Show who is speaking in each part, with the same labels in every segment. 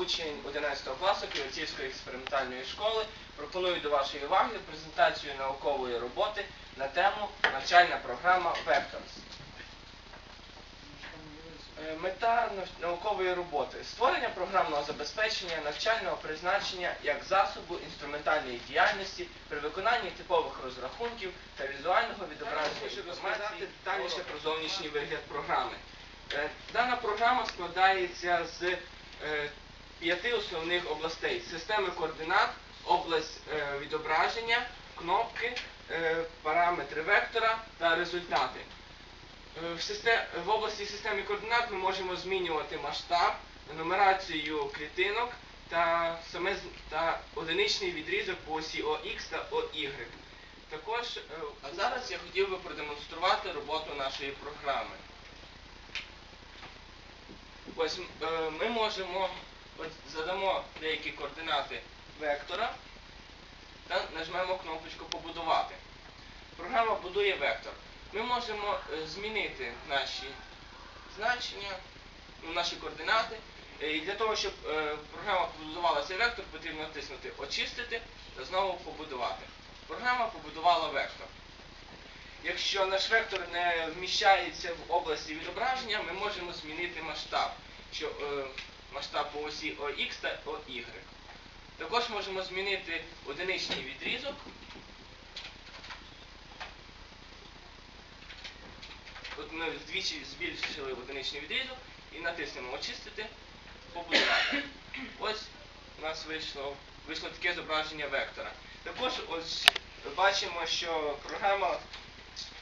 Speaker 1: учень 11 класу Ківерцівської експериментальної школи. Пропоную до вашої уваги презентацію наукової роботи на тему навчальна програма Vectors. Е, Мета наукової роботи створення програмного забезпечення навчального призначення як засобу інструментальної діяльності при виконанні типових розрахунків та візуального відображення інформації детальніше про зовнішній вигляд програми. Е, Дана програма складається з е, п'яти основних областей: системи координат, область е, відображення, кнопки, е, параметри вектора та результати. Е, В, систе- в області системи координат ми можемо змінювати масштаб, нумерацію клітинок та саме та одиничний відрізок по осі ОХ та ОY. Також, е, а зараз я хотів би продемонструвати роботу нашої програми. Ось е, ми можемо от задамо деякі координати вектора та нажмемо кнопочку Побудувати. Програма будує вектор. Ми можемо е, змінити наші значення, ну, наші координати. Е, І для того, щоб е, програма побудувала цей вектор, потрібно натиснути Очистити та знову побудувати. Програма побудувала вектор. Якщо наш вектор не вміщається в області відображення, ми можемо змінити масштаб, що масштаб по осі ОХ та ОY. Також можемо змінити одиничний відрізок. От ми вдвічі збільшили одиничний відрізок і натиснемо Очистити, побудувати. Ось у нас вийшло, вийшло таке зображення вектора. Також ось бачимо, що програма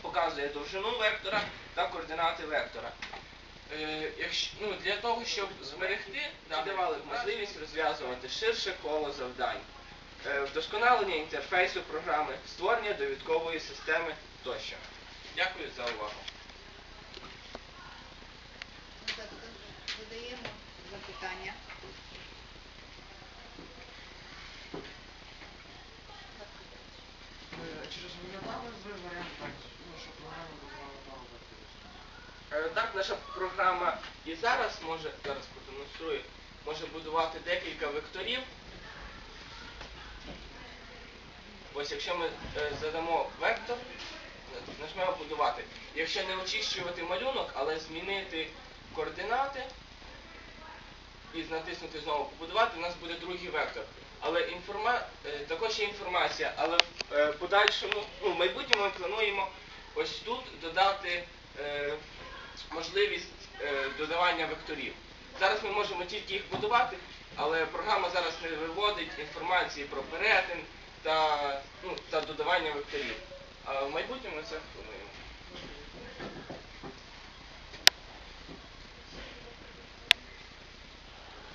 Speaker 1: показує довжину вектора та координати вектора. Е, якщо, ну, для того, щоб зберегти, нам давали можливість розв'язувати ширше коло завдань, Е, вдосконалення інтерфейсу програми, створення довідкової системи тощо. Дякую за увагу.
Speaker 2: Задаємо запитання.
Speaker 3: Е,
Speaker 1: наша програма і зараз може, зараз продемонструю, може будувати декілька векторів. Ось якщо ми е, задамо вектор, нажмемо будувати. Якщо не очищувати малюнок, але змінити координати і натиснути знову побудувати, у нас буде другий вектор. Але інформа... е, також є інформація, але в е, подальшому, ну, в майбутньому ми плануємо ось тут додати можливість е, додавання векторів. Зараз ми можемо тільки їх будувати, але програма зараз не виводить інформації про перетин та, ну, та додавання векторів. А в майбутньому ми це плануємо.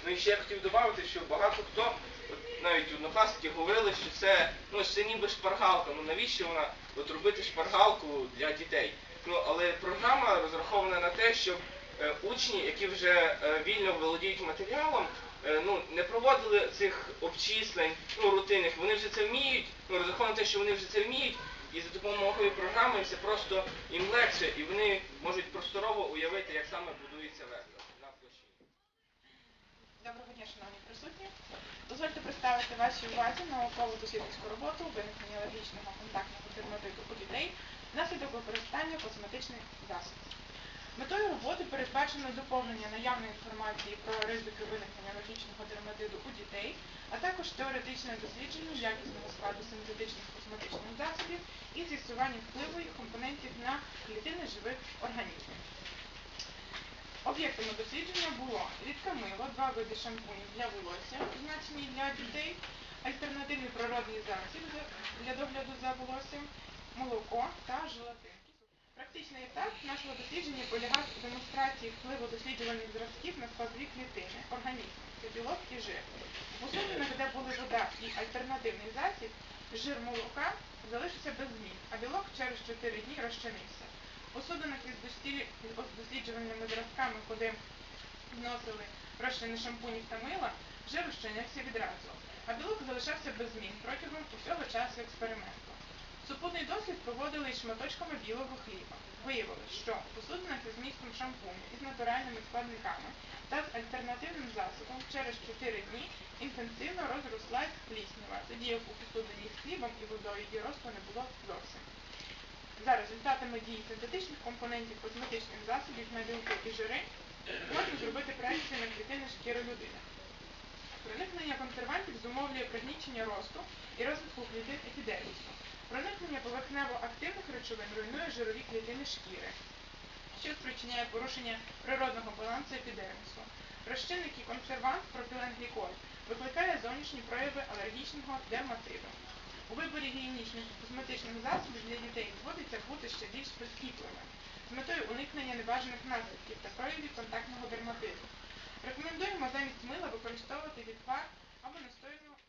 Speaker 1: Ну і ще я хотів додати, що багато хто, от навіть однокласники говорили, що це, ну, це ніби шпаргалка. Ну навіщо вона от робити шпаргалку для дітей? Ну але програма розрахована на те, щоб е, учні, які вже е, вільно володіють матеріалом, е, ну не проводили цих обчислень, ну рутинних. Вони вже це вміють. Ну розраховано те, що вони вже це вміють. І за допомогою програми все просто їм легше, і вони можуть просторово уявити, як саме будується вектор на площині.
Speaker 4: Доброго дня, шановні присутні. Дозвольте представити вашій увазі наукову дослідницьку роботу виникнення логічного контактного терматиту у дітей внаслідок використання косметичних засобів. Метою роботи передбачено доповнення наявної інформації про ризики виникнення логічного дерматиту у дітей, а також теоретичне дослідження якісного складу синтетичних косметичних засобів і з'ясування впливу їх компонентів на клітини живих організмів. Об'єктами дослідження було рідке мило, два види шампунів для волосся, призначені для дітей, альтернативний природний засіб для догляду за волоссям, молоко та желатин. Практичний етап нашого дослідження полягав у демонстрації впливу досліджувальних зразків на складові клітини організму, білок і жир. У посудинах, де були вода і альтернативний засіб, жир молока залишився без змін, а білок через 4 дні розчинився. Посудинах із дослі- із досліджувальними зразками, куди вносили розчини шампунів та мила, жир розчинився відразу, а білок залишався без змін протягом усього часу експерименту. Супутний дослід проводили із шматочками білого хліба. Виявилось, що посудинах із змістом шампуню із натуральними складниками та з альтернативним засобом через 4 дні інтенсивно розрослась пліснява, тоді як у посудині з хлібом і водою її росту не було зовсім. За результатами дії синтетичних компонентів косметичних засобів на білки і жири можна зробити проекцію на клітини шкіри людини. Проникнення консервантів зумовлює пригнічення росту і розвитку клітин епідермісу. Проникнення поверхнево-активних речовин руйнує жирові клітини шкіри, що спричиняє порушення природного балансу епідермісу. Розчинник і консервант пропіленгліколь викликає зовнішні прояви алергічного дерматиту. У виборі гігієнічних і косметичних засобів для дітей зводиться бути ще більш прискіпливим з метою уникнення небажаних наслідків та проявів контактного дерматиту. Рекомендуємо замість мила використовувати відвар або настоянного